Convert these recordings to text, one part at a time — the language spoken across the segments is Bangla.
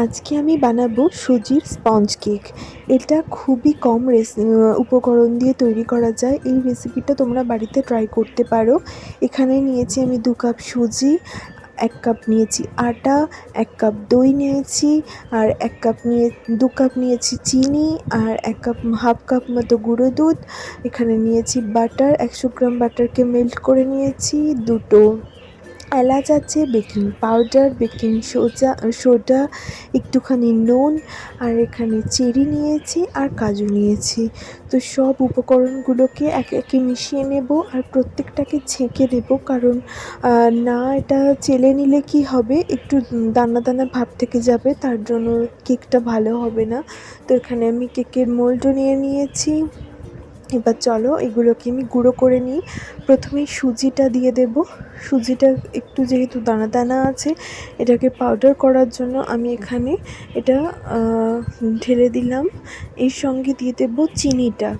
আজকে আমি বানাবো সুজির স্পঞ্জ কেক। এটা খুবই কম উপকরণ দিয়ে তৈরি করা যায়। এই রেসিপিটা তোমরা বাড়িতে ট্রাই করতে পারো। এখানে নিয়েছি আমি দু কাপ সুজি, এক কাপ নিয়েছি আটা, এক কাপ দই নিয়েছি, আর এক কাপ নিয়ে, দু কাপ নিয়েছি চিনি, আর এক কাপ, হাফ কাপ মতো গুঁড়ো দুধ। এখানে নিয়েছি বাটার, একশো গ্রাম বাটারকে মেল্ট করে নিয়েছি, দুটো এলাচ আছে, বেকিং পাউডার বেকিং সোজা, সোডা, একটুখানি নুন, আর এখানে চেরি নিয়েছি আর কাজু নিয়েছি। তো সব উপকরণগুলোকে একে একে মিশিয়ে নেব আর প্রত্যেকটাকে ছেঁকে দেব কারণ না এটা চেলে নিলে কি হবে? একটু দানা দানা ভাব থেকে যাবে, তার জন্য কেকটা ভালো হবে না। তো এখানে আমি কেকের মোল্ডও নিয়ে নিয়েছি। এবার চলো এগুলোকে আমি গুঁড়ো করে নিই। প্রথমেই সুজিটা দিয়ে দেব। সুজিটা একটু যেহেতু দানা দানা আছে, এটাকে পাউডার করার জন্য আমি এখানে এটা ঢেলে দিলাম। এর সঙ্গে দিয়ে দেব চিনিটা।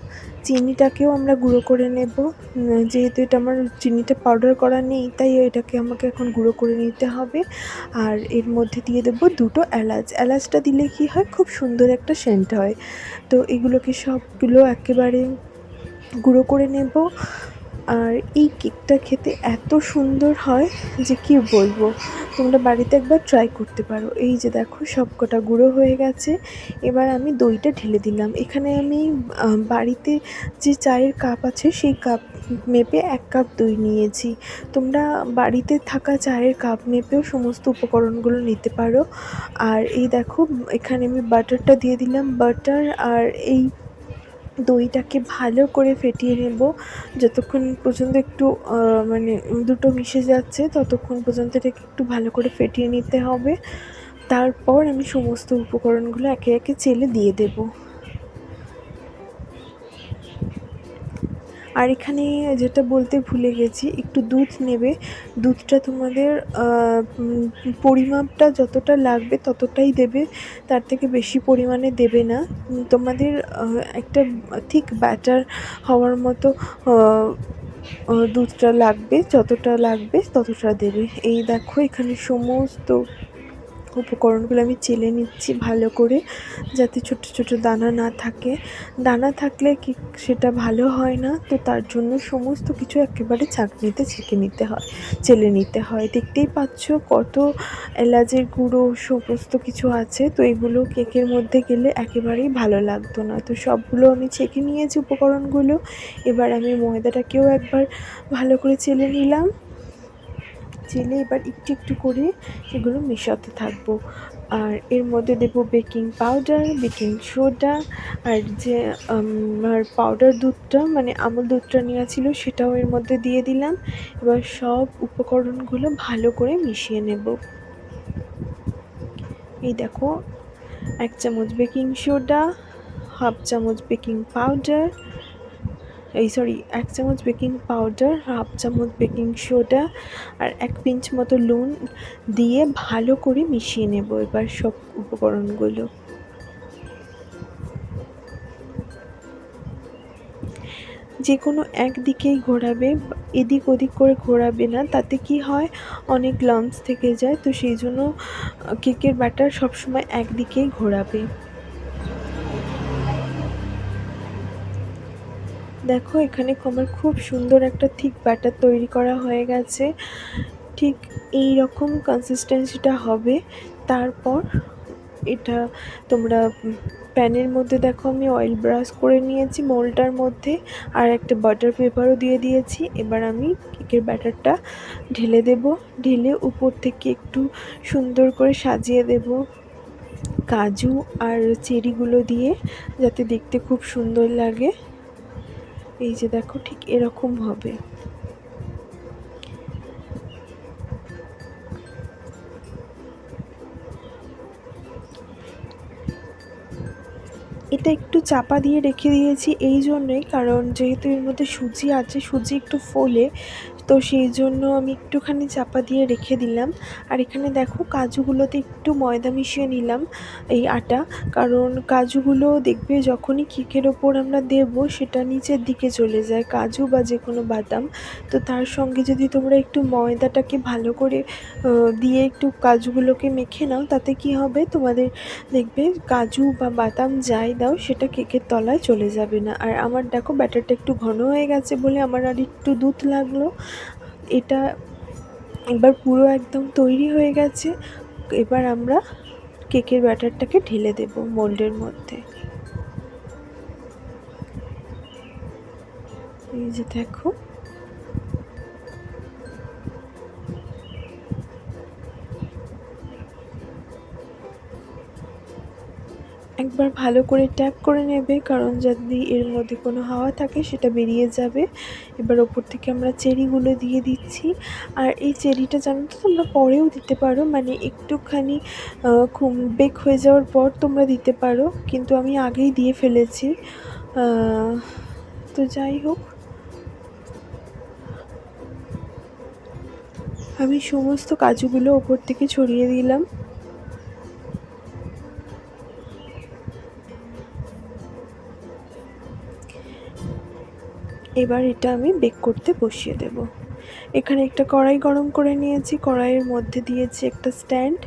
চিনিটাকেও আমরা গুঁড়ো করে নেব। যেহেতু এটা আমার চিনিটা পাউডার করা নেই, তাই এটাকে আমাকে এখন গুঁড়ো করে নিতে হবে। আর এর মধ্যে দিয়ে দেবো দুটো এলাচ। এলাচটা দিলে কি হয়? খুব সুন্দর একটা সেন্ট হয়। তো এগুলোকে সবগুলো একেবারে গুঁড়ো করে নেব। আর এই কেকটা খেতে এত সুন্দর হয় যে কী বলব? তোমরা বাড়িতে একবার ট্রাই করতে পারো। এই যে দেখো সব কটা গুঁড়ো হয়ে গেছে। এবার আমি দইটা ঢেলে দিলাম। এখানে আমি বাড়িতে যে চায়ের কাপ আছে, সেই কাপ মেপে এক কাপ দই নিয়েছি। তোমরা বাড়িতে থাকা চায়ের কাপ মেপেও সমস্ত উপকরণগুলো নিতে পারো। আর এই দেখো, এখানে আমি বাটারটা দিয়ে দিলাম। বাটার আর এই দইটাকে ভালো করে ফেটিয়ে নেব। যতক্ষণ পর্যন্ত একটু মানে দুটো মিশে যাচ্ছে, ততক্ষণ পর্যন্ত এটাকে একটু ভালো করে ফেটিয়ে নিতে হবে। তারপর আমি সমস্ত উপকরণগুলো একে একে চেলে দিয়ে দেবো। আর এখানে যেটা বলতে ভুলে গেছি, একটু দুধ নেবে। দুধটা তোমাদের পরিমাপটা যতটা লাগবে ততটাই দেবে। তার থেকে বেশি পরিমাণে দেবে না। তোমাদের একটা ঠিক ব্যাটার হওয়ার মতো দুধটা লাগবে, যতটা লাগবে ততটা দেবে। এই দেখো এখানে সমস্ত উপকরণগুলো আমি চেলে নিচ্ছি ভালো করে, যাতে ছোটো ছোটো দানা না থাকে। দানা থাকলে কি সেটা ভালো হয় না? তো তার জন্য সমস্ত কিছু একেবারে ছাঁকনিতে ছেঁকে নিতে হয়, চেলে নিতে হয়। দেখতেই পাচ্ছ কত এলাচের গুঁড়ো সমস্ত কিছু আছে। তো এগুলো কেকের মধ্যে গেলে একেবারেই ভালো লাগতো না। তো সবগুলো আমি ছেঁকে নিয়েছি উপকরণগুলো। এবার আমি ময়দাটাকেও একবার ভালো করে চেলে নিলাম। চেলে এবার একটু একটু করে এগুলো মেশাতে থাকব। আর এর মধ্যে দেবো বেকিং পাউডার, বেকিং সোডা, আর যে আমার পাউডার দুধটা মানে আমুল দুধটা নেওয়া ছিল সেটাও এর মধ্যে দিয়ে দিলাম। এবার সব উপকরণগুলো ভালো করে মিশিয়ে নেব। এই দেখো, এক চামচ বেকিং সোডা, হাফ চামচ বেকিং পাউডার এই সরি এক চামচ বেকিং পাউডার হাফ চামচ বেকিং সোডা আর এক পিঞ্চ মতো নুন দিয়ে ভালো করে মিশিয়ে নেব এবার সব উপকরণগুলো। যে কোনো একদিকেই ঘোরাবে, এদিক ওদিক করে ঘোরাবে না, তাতে কি হয়, অনেক লাম্পস থেকে যায়, তো সেই জন্য কেকের ব্যাটার সবসময় একদিকেই ঘোরাবে। দেখো, এখানে আমার খুব সুন্দর একটা থিক ব্যাটার তৈরি করা হয়ে গেছে। ঠিক এই রকম কনসিস্টেন্সিটা হবে। তারপর এটা তোমরা প্যানের মধ্যে দেখো, আমি অয়েল ব্রাশ করে নিয়েছি মোলটার মধ্যে। আর একটা বাটার পেপারও দিয়ে দিয়েছি। এবার আমি কেকের ব্যাটারটা ঢেলে দেব। ঢেলে উপর থেকে একটু সুন্দর করে সাজিয়ে দেব কাজু আর চেরিগুলো দিয়ে, যাতে দেখতে খুব সুন্দর লাগে। এই যে দেখো ঠিক এরকম হবে। এটা একটু চাপা দিয়ে রেখে দিয়েছি এই জন্যই, কারণ যেহেতু এর মধ্যে সুজি আছে, সুজি একটু ফোলে তো সেই জন্য আমি একটুখানি চাপা দিয়ে রেখে দিলাম। আর এখানে দেখো কাজুগুলোতে একটু ময়দা মিশিয়ে নিলাম এই আটা। কারণ কাজুগুলো দেখবে যখনই কেকের ওপর আমরা দেব সেটা নিচের দিকে চলে যায়, কাজু বা যে কোনো বাদাম। তো তার সঙ্গে যদি তোমরা একটু ময়দাটাকে ভালো করে দিয়ে একটু কাজুগুলোকে মেখে নাও, তাতে কি হবে? তোমাদের দেখবে কাজু বা বাদাম যাই দাও, সেটা কেকের তলায় চলে যাবে না। আর আমার দেখো ব্যাটারটা একটু ঘন হয়ে গেছে বলে আমার আর একটু দুধ লাগল। এটা এবার পুরো একদম তৈরি হয়ে গেছে। এবার আমরা কেকের ব্যাটারটাকে ঢেলে দেব মোল্ডের মধ্যে। এই যে দেখো একবার ভালো করে ট্যাপ করে নেবে, কারণ যদি এর মধ্যে কোনো হাওয়া থাকে সেটা বেরিয়ে যাবে। এবার ওপর থেকে আমরা চেরিগুলো দিয়ে দিচ্ছি। আর এই চেরিটা জানো তো তোমরা পরেও দিতে পারো মানে একটুখানি খুব বেক হয়ে যাওয়ার পর তোমরা দিতে পারো, কিন্তু আমি আগেই দিয়ে ফেলেছি। তো যাই হোক। আমি সমস্ত কাজুগুলো ওপর থেকে ছড়িয়ে দিলাম। এবার এটা আমি বেক করতে বসিয়ে দেব। এখানে একটা কড়াই গরম করে নিয়েছি। কড়াইয়ের মধ্যে দিয়েছি একটা স্ট্যান্ড।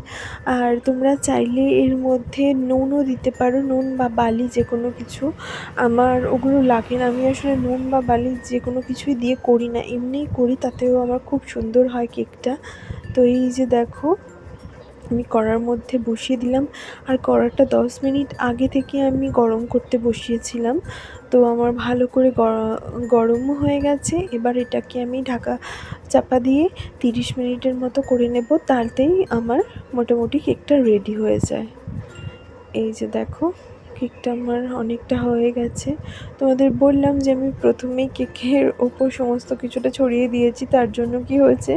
আর তোমরা চাইলে এর মধ্যে নুনও দিতে পারো। নুন বা বালি যে কোনো কিছু। আমার ওগুলো লাগে না। আমি আসলে নুন বা বালি যে কোনো কিছুই দিয়ে করি না। এমনিই করি, তাতেও আমার খুব সুন্দর হয় কেকটা। তো এই যে দেখো, আমি কড়ার মধ্যে বসিয়ে দিলাম। আর কড়াটা দশ মিনিট আগে থেকে আমি গরম করতে বসিয়েছিলাম। তো আমার ভালো করে গরমও হয়ে গেছে। এবার এটাকে আমি ঢাকা চাপা দিয়ে তিরিশ মিনিটের মতো করে নেব, তাতেই আমার মোটামুটি কেকটা রেডি হয়ে যায়। এই যে দেখো, কেকটা আমার অনেকটা হয়ে গেছে। তোমাদের বললাম যে আমি প্রথমেই কেকের ওপর সমস্ত কিছুটা ছড়িয়ে দিয়েছি, তার জন্য কি হয়েছে?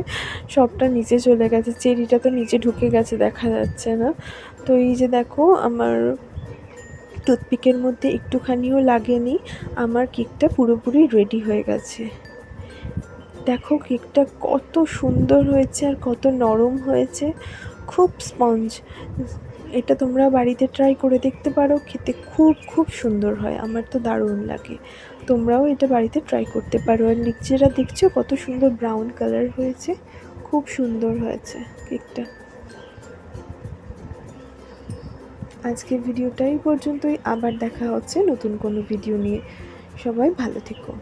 সবটা নিচে চলে গেছে, চেরিটা তো নিচে ঢুকে গেছে, দেখা যাচ্ছে না। তো এই যে দেখো, আমার টুথপিকের মধ্যে একটুখানিও লাগেনি, আমার কেকটা পুরোপুরি রেডি হয়ে গেছে। দেখো কেকটা কত সুন্দর হয়েছে আর কত নরম হয়েছে, খুব স্পঞ্জ এটা তোমরা বাড়িতে ট্রাই করে দেখতে পারো, খেতে খুব খুব সুন্দর হয়, আমার তো দারুণ লাগে। তোমরাও এটা বাড়িতে ট্রাই করতে পারো। আর নিচেরা দেখছ কত সুন্দর ব্রাউন কালার হয়েছে, খুব সুন্দর হয়েছে কেকটা। আজকের ভিডিওটাই পর্যন্তই। আবার দেখা হচ্ছে নতুন কোনো ভিডিও নিয়ে। সবাই ভালো থেকো।